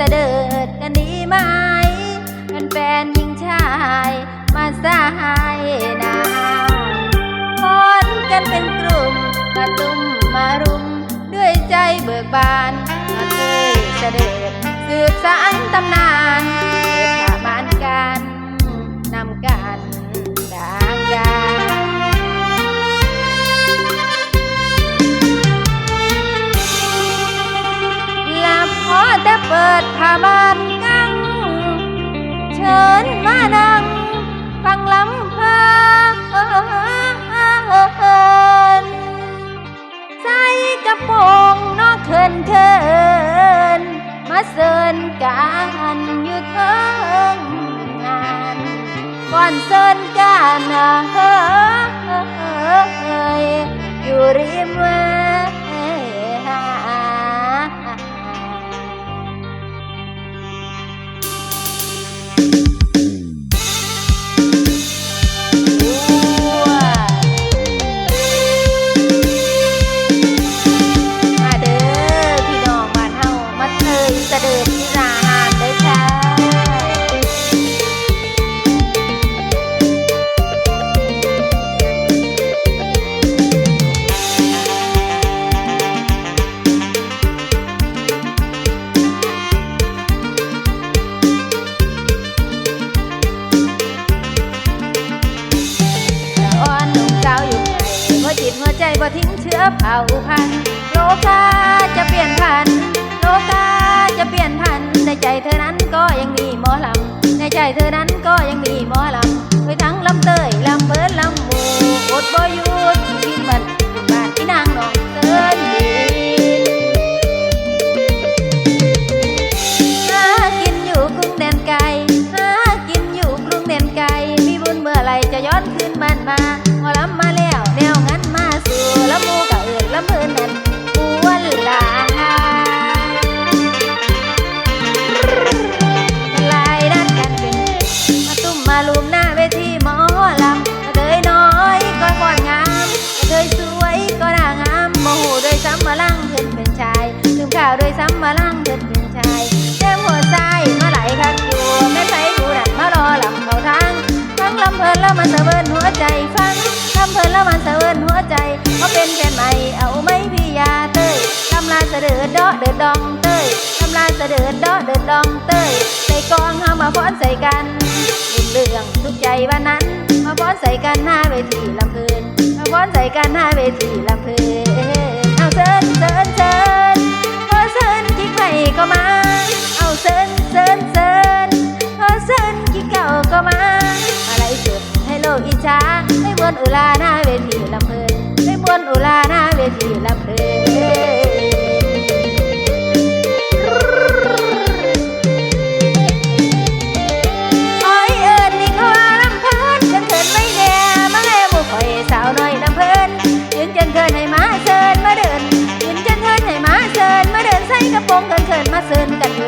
เสด็ดกันดีไหมเป็นแฟนหญิงชายมาสายนาพอนกันเป็นกลุ่มมาตุ้มมารุมด้วยใจเบิกบานมาเคุยเสด็จสืบสานตำนาน นใส่กระโปรงนอกเขินเขินมาเสินกันอยู่เทิงงานก่อนเสินกันเฮ้ ใจบ่ทิ้งเชื้อเผ่าพันธุ์โลกาจะเปลี่ยนพันธุ์โลกาจะเปลี่ยนพันธุ์ในใจเธอนั้นก็ยังมีหมอลำในใจเธอนั้นก็ยังมีหมอลำ ใจฟังลำเพลินแล้วมันเสะเวินหัวใจเขาเป็นแฟนใหม่เอาไหม่พี่ยาเต้ยลำลาเสะดือดอเดือดดองเต้ยลำลาเสะดือดอเดือดดองเต้ยใส่กองเฮามาฟ้อนใส่กันลืมเรื่องทุกใจวันนั้น มาฟ้อนใส่กันหน้าเวทีลำเพลินมาฟ้อนใส่กันหน้าเวทีลำเพลินเอาเซินเซินเซินพอเซินกี่ใครก็มา เอาเซินเซินเซิน มาเชิญมาเดินเขินมาเชิญมาเดินกระโปรงเคินเคินมาเชิญกัน